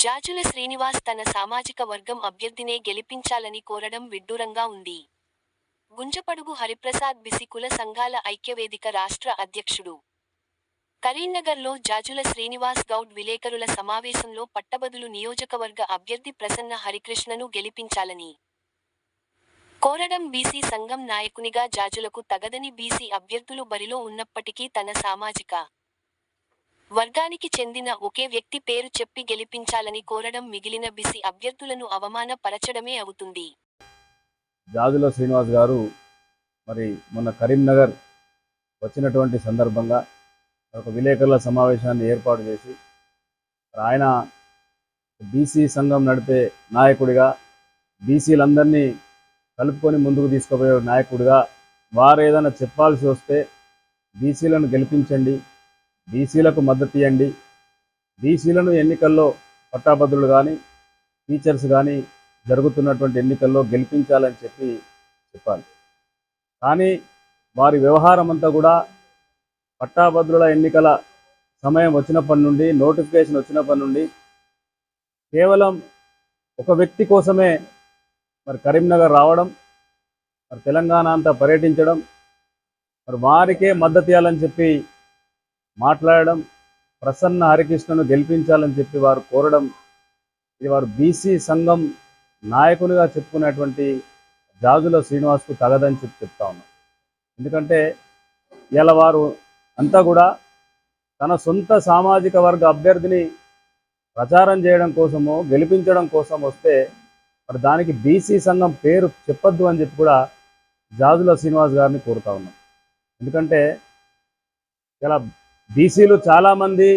జాజుల శ్రీనివాస్ తన సామాజిక వర్గం అభ్యర్థినే గెలిపించాలని కోరడం విడ్డూరంగా ఉంది. గుంజపడుగు హరిప్రసాద్ బిసికుల సంఘాల ఐక్యవేదిక రాష్ట్ర అధ్యక్షుడు. కరీంనగర్లో జాజుల శ్రీనివాస్ గౌడ్ విలేకరుల సమావేశంలో పట్టబదులు నియోజకవర్గ అభ్యర్థి ప్రసన్న హరికృష్ణను గెలిపించాలని. కోరడం బీసీ సంఘం నాయకునిగా జాజులకు తగదని బీసీ అభ్యర్థులు బరిలో ఉన్నప్పటికీ తన సామాజిక వర్గానికి చెందిన ఒకే వ్యక్తి పేరు చెప్పి గెలిపించాలని కోరడం మిగిలిన బిసి అభ్యర్థులను అవమాన పరచడమే అవుతుంది. జాజుల శ్రీనివాస్ గారు మరి మొన్న కరీంనగర్ వచ్చినటువంటి సందర్భంగా ఒక విలేకరుల సమావేశాన్ని ఏర్పాటు చేసి ఆయన బీసీ సంఘం నడిపే నాయకుడిగా బీసీలందరినీ కలుపుకొని ముందుకు తీసుకుపోయే నాయకుడిగా వారు ఏదైనా చెప్పాల్సి వస్తే బీసీలను గెలిపించండి బీసీలకు మద్దతు ఇవ్వండి బీసీలను ఎన్నికల్లో పట్టాభద్రులు కానీ టీచర్స్ కానీ జరుగుతున్నటువంటి ఎన్నికల్లో గెలిపించాలని చెప్పి చెప్పాలి. కానీ వారి వ్యవహారం అంతా కూడా పట్టాభద్రుల ఎన్నికల సమయం వచ్చినప్పటి నుండి నోటిఫికేషన్ వచ్చినప్పటి నుండి కేవలం ఒక వ్యక్తి కోసమే మరి కరీంనగర్ రావడం మరి తెలంగాణ అంతా పర్యటించడం మరి వారికే మద్దతు ఇవ్వాలని చెప్పి మాట్లాడడం ప్రసన్న హరికృష్ణను గెలిపించాలని చెప్పి వారు కోరడం ఇది వారు బీసీ సంఘం నాయకునిగా చెప్పుకునేటువంటి జాజుల శ్రీనివాస్కు తగదని చెప్పి చెప్తా ఉన్నాం. ఎందుకంటే ఇలా వారు అంతా కూడా తన సొంత సామాజిక వర్గ అభ్యర్థిని ప్రచారం చేయడం కోసము గెలిపించడం కోసం వస్తే మరి దానికి బీసీ సంఘం పేరు చెప్పొద్దు అని చెప్పి కూడా జాజుల శ్రీనివాస్ గారిని కోరుతా ఉన్నాం. ఎందుకంటే ఇలా బీసీలు చాలామంది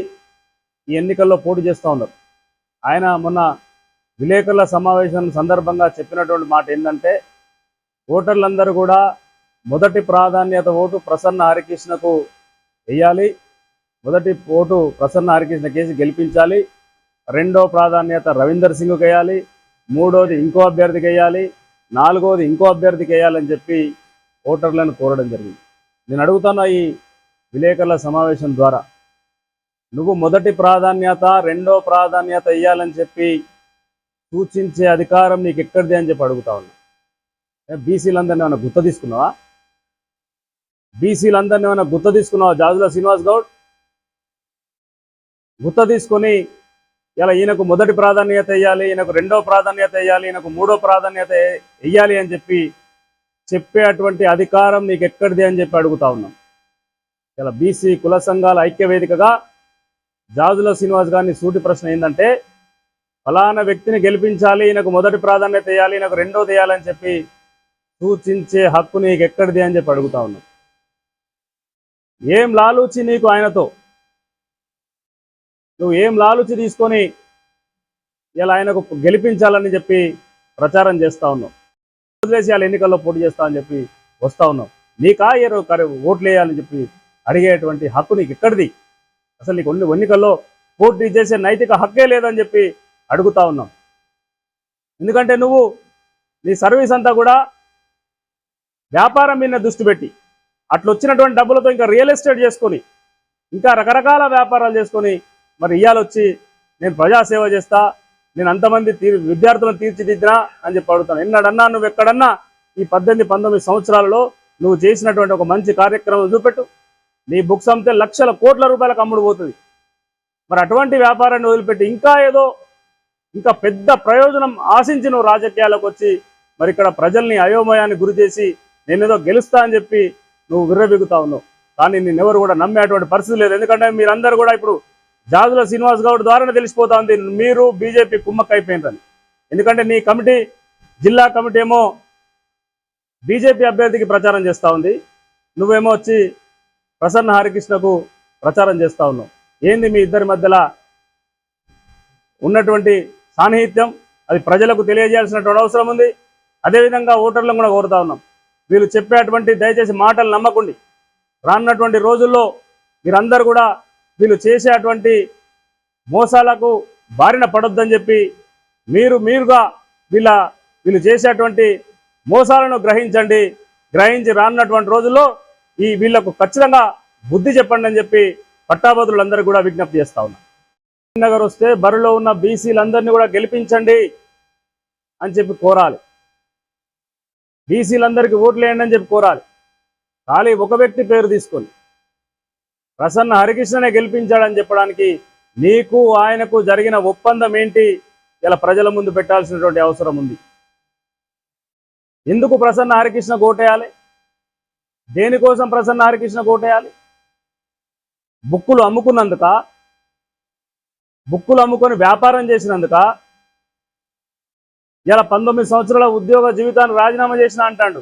ఈ ఎన్నికల్లో పోటీ చేస్తూ ఉన్నారు. ఆయన మొన్న విలేకరుల సమావేశం సందర్భంగా చెప్పినటువంటి మాట ఏంటంటే ఓటర్లందరూ కూడా మొదటి ప్రాధాన్యత ఓటు ప్రసన్న హరికృష్ణకు వేయాలి మొదటి ఓటు ప్రసన్న హరికృష్ణ కేసి గెలిపించాలి రెండో ప్రాధాన్యత రవీందర్ సింగ్కి వేయాలి మూడోది ఇంకో అభ్యర్థికి వేయాలి నాలుగోది ఇంకో అభ్యర్థికి వేయాలని చెప్పి ఓటర్లను కోరడం జరిగింది. నేను అడుగుతున్న ఈ విలేకరుల సమావేశం ద్వారా. నువ్వు మొదటి ప్రాధాన్యత రెండో ప్రాధాన్యత ఇవ్వాలని చెప్పి సూచించే అధికారం నీకు ఎక్కడిది అని చెప్పి అడుగుతా ఉన్నా. బీసీలందరినీ ఏమైనా గుర్త తీసుకున్నావా? బీసీలందరినీ ఏమైనా గుర్త తీసుకున్నావా? జాజుల శ్రీనివాస్ గౌడ్? గుర్త తీసుకొని ఇలా ఈయనకు మొదటి ప్రాధాన్యత ఇవ్వాలి ఈయనకు రెండో ప్రాధాన్యత ఇవ్వాలి ఈయనకు మూడో ప్రాధాన్యత ఇవ్వాలి అని చెప్పి చెప్పేటువంటి అధికారం నీకు ఎక్కడిది అని చెప్పి అడుగుతా ఉన్నాం. ఇలా బీసీ కుల సంఘాల ఐక్యవేదికగా జాజుల శ్రీనివాస్ గారిని సూటి ప్రశ్న ఏంటంటే ఫలానా వ్యక్తిని గెలిపించాలి ఈయనకు మొదటి ప్రాధాన్యత ఇవ్వాలి ఈయనకు రెండోది వేయాలని చెప్పి సూచించే హక్కు నీకు ఎక్కడిది అని చెప్పి అడుగుతా ఉన్నాం. ఏం లాలూచి నీకు ఆయనతో? నువ్వు ఏం లాలూచి తీసుకొని ఇలా ఆయనకు గెలిపించాలని చెప్పి ప్రచారం చేస్తా ఉన్నావు? వదిలేసి వాళ్ళ ఎన్నికల్లో పోటీ చేస్తా అని చెప్పి వస్తా ఉన్నావు. నీకా ఏరో కరే ఓట్లు వేయాలని చెప్పి అడిగేటువంటి హక్కు నీకు ఎక్కడిది అసలు నీకు కొన్ని ఎన్నికల్లో పోటీ చేసే నైతిక హక్కే లేదని చెప్పి అడుగుతా ఉన్నాం. ఎందుకంటే నువ్వు నీ సర్వీస్ అంతా కూడా వ్యాపారం మీద దృష్టి పెట్టి అట్లా వచ్చినటువంటి డబ్బులతో ఇంకా రియల్ ఎస్టేట్ చేసుకొని ఇంకా రకరకాల వ్యాపారాలు చేసుకొని మరి ఇయ్యాలొచ్చి నేను ప్రజాసేవ చేస్తా నేను అంతమంది తీర్ విద్యార్థులను తీర్చిదిద్దినా అని చెప్పి అడుగుతాను. ఎన్నడన్నా నువ్వు ఎక్కడన్నా ఈ పద్దెనిమిది పంతొమ్మిది సంవత్సరాలలో నువ్వు చేసినటువంటి ఒక మంచి కార్యక్రమం చూపెట్టు. నీ బుక్స్ అమ్మితే లక్షల కోట్ల రూపాయలకు అమ్ముడు పోతుంది. మరి అటువంటి వ్యాపారాన్ని వదిలిపెట్టి ఇంకా ఏదో ఇంకా పెద్ద ప్రయోజనం ఆశించి నువ్వు రాజకీయాలకు వచ్చి మరి ఇక్కడ ప్రజల్ని అయోమయాన్ని గురి చేసి నేనేదో గెలుస్తా అని చెప్పి నువ్వు విర్రబిగుతా ఉన్నావు. కానీ నిన్నెవరు కూడా నమ్మేటువంటి పరిస్థితి లేదు. ఎందుకంటే మీరందరూ కూడా ఇప్పుడు జాజుల శ్రీనివాస్ గౌడ్ ద్వారానే తెలిసిపోతా ఉంది. మీరు బీజేపీ కుమ్మక్క ఎందుకంటే నీ కమిటీ జిల్లా కమిటీ ఏమో బీజేపీ అభ్యర్థికి ప్రచారం చేస్తూ ఉంది. నువ్వేమో వచ్చి ప్రసన్న హరికృష్ణకు ప్రచారం చేస్తా ఉన్నాం. ఏంది మీ ఇద్దరి మధ్యలో ఉన్నటువంటి సాన్నిహిత్యం? అది ప్రజలకు తెలియజేయాల్సినటువంటి అవసరం ఉంది. అదేవిధంగా ఓటర్లను కూడా కోరుతా ఉన్నాం. వీళ్ళు చెప్పేటువంటి దయచేసి మాటలు నమ్మకండి. రానున్నటువంటి రోజుల్లో మీరందరూ కూడా వీళ్ళు చేసేటువంటి మోసాలకు బారిన పడొద్దని చెప్పి మీరు మీరుగా వీళ్ళ వీళ్ళు చేసేటువంటి మోసాలను గ్రహించండి. గ్రహించి రానున్నటువంటి రోజుల్లో ఈ వీళ్ళకు ఖచ్చితంగా బుద్ధి చెప్పండి అని చెప్పి పట్టాభద్రులందరూ కూడా విజ్ఞప్తి చేస్తా ఉన్నారు నగర్ వస్తే బరిలో ఉన్న బీసీలందరినీ కూడా గెలిపించండి అని చెప్పి కోరాలి. బీసీలందరికీ ఓట్లేయండి అని చెప్పి కోరాలి. ఖాళీ ఒక వ్యక్తి పేరు తీసుకొని ప్రసన్న హరికృష్ణనే గెలిపించాడని చెప్పడానికి నీకు ఆయనకు జరిగిన ఒప్పందం ఏంటి? ఇలా ప్రజల ముందు పెట్టాల్సినటువంటి అవసరం ఉంది. ఎందుకు ప్రసన్న హరికృష్ణ ఓటేయాలి? దేనికోసం ప్రసన్న హరికృష్ణ కోటేయాలి? బుక్కులు అమ్ముకున్నందుక? బుక్కులు అమ్ముకొని వ్యాపారం చేసినందుక? ఇలా పంతొమ్మిది సంవత్సరాల ఉద్యోగ జీవితాన్ని రాజీనామా చేసిన అంటాడు.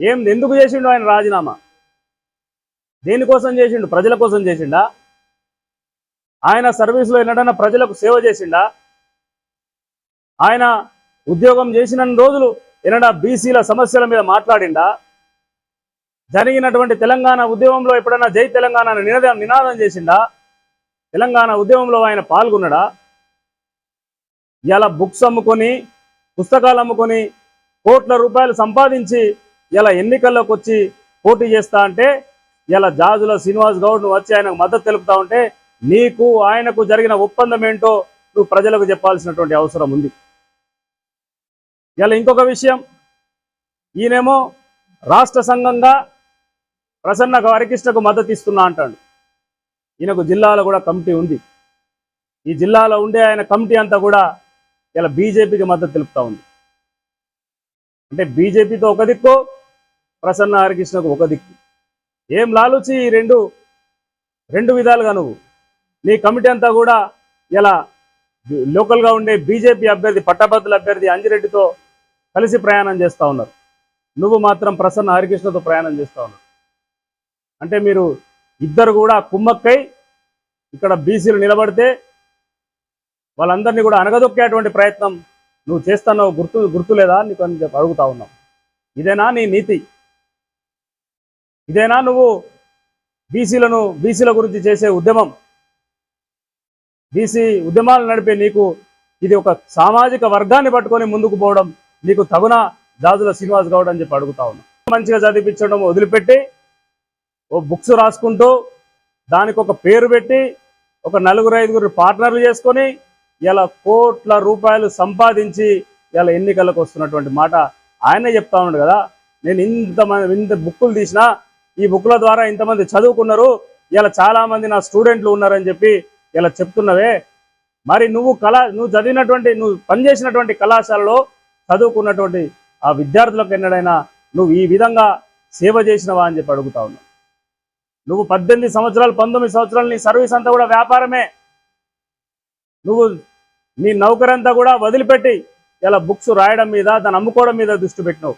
ఏం ఎందుకు చేసిండు ఆయన రాజీనామా? దేనికోసం చేసిండు? ప్రజల కోసం చేసిండా? ఆయన సర్వీసులో ఎన్నడన్నా ప్రజలకు సేవ చేసిండా? ఆయన ఉద్యోగం చేసిన రోజులు ఎన్నడా బీసీల సమస్యల మీద మాట్లాడిండా? జరిగినటువంటి తెలంగాణ ఉద్యమంలో ఎప్పుడైనా జై తెలంగాణ నినాదం నినాదం చేసిండా తెలంగాణ ఉద్యమంలో ఆయన పాల్గొన్నాడా? ఇలా బుక్స్ అమ్ముకొని పుస్తకాలు అమ్ముకొని కోట్ల రూపాయలు సంపాదించి ఇలా ఎన్నికల్లోకి వచ్చి పోటీ చేస్తా అంటే ఇలా జాజుల శ్రీనివాస్ గౌడ్ నువ్వు వచ్చి ఆయనకు మద్దతు తెలుపుతా ఉంటే నీకు ఆయనకు జరిగిన ఒప్పందం ఏంటో నువ్వు ప్రజలకు చెప్పాల్సినటువంటి అవసరం ఉంది. ఇలా ఇంకొక విషయం. ఈయనేమో రాష్ట్ర సంఘంగా ప్రసన్న హరికృష్ణకు మద్దతు ఇస్తున్నా అంటాడు. ఈయనకు జిల్లాలో కూడా కమిటీ ఉంది. ఈ జిల్లాలో ఉండే ఆయన కమిటీ అంతా కూడా ఇలా బీజేపీకి మద్దతు తెలుపుతా ఉంది. అంటే బీజేపీతో ఒక దిక్కు ప్రసన్న హరికృష్ణకు ఒక దిక్కు. ఏం లాలుచి ఈ రెండు రెండు విధాలుగా నువ్వు? నీ కమిటీ అంతా కూడా ఇలా లోకల్గా ఉండే బీజేపీ అభ్యర్థి పట్టభద్రుల అభ్యర్థి అంజిరెడ్డితో కలిసి ప్రయాణం చేస్తూ ఉన్నారు. నువ్వు మాత్రం ప్రసన్న హరికృష్ణతో ప్రయాణం చేస్తూ ఉన్నారు. అంటే మీరు ఇద్దరు కూడా కుమ్మక్కై ఇక్కడ బీసీలు నిలబడితే వాళ్ళందరినీ కూడా అనగదొక్కేటువంటి ప్రయత్నం నువ్వు చేస్తున్నావు గుర్తు గుర్తులేదా నీకు అని చెప్పి అడుగుతా ఉన్నావు ఇదేనా నీ నీతి? ఇదేనా నువ్వు బీసీలను బీసీల గురించి చేసే ఉద్యమం? బీసీ ఉద్యమాలు నడిపే నీకు ఇది ఒక సామాజిక వర్గాన్ని పట్టుకొని ముందుకు పోవడం నీకు తగున జాజుల శ్రీనివాస్ గౌడ్ అని చెప్పి అడుగుతా ఉన్నా. మంచిగా చదివించడం వదిలిపెట్టి ఓ బుక్స్ రాసుకుంటూ దానికి ఒక పేరు పెట్టి ఒక నలుగురు ఐదుగురు పార్ట్నర్లు చేసుకొని ఇలా కోట్ల రూపాయలు సంపాదించి ఇలా ఎన్నికలకు వస్తున్నటువంటి మాట ఆయనే చెప్తా ఉన్నాడు కదా. నేను ఇంతమంది ఇంత బుక్కులు తీసినా ఈ బుక్ల ద్వారా ఇంతమంది చదువుకున్నారు ఇలా చాలా మంది నా స్టూడెంట్లు ఉన్నారని చెప్పి ఇలా చెప్తున్నవే. మరి నువ్వు కళ నువ్వు చదివినటువంటి నువ్వు పనిచేసినటువంటి కళాశాలలో చదువుకున్నటువంటి ఆ విద్యార్థులకు ఎన్నడైనా నువ్వు ఈ విధంగా సేవ చేసినవా అని చెప్పి అడుగుతా ఉన్నావు. నువ్వు పద్దెనిమిది సంవత్సరాలు పంతొమ్మిది సంవత్సరాలు నీ సర్వీస్ అంతా కూడా వ్యాపారమే. నువ్వు నీ నౌకరంతా కూడా వదిలిపెట్టి ఇలా బుక్స్ రాయడం మీద దాన్ని అమ్ముకోవడం మీద దృష్టి పెట్టినావు.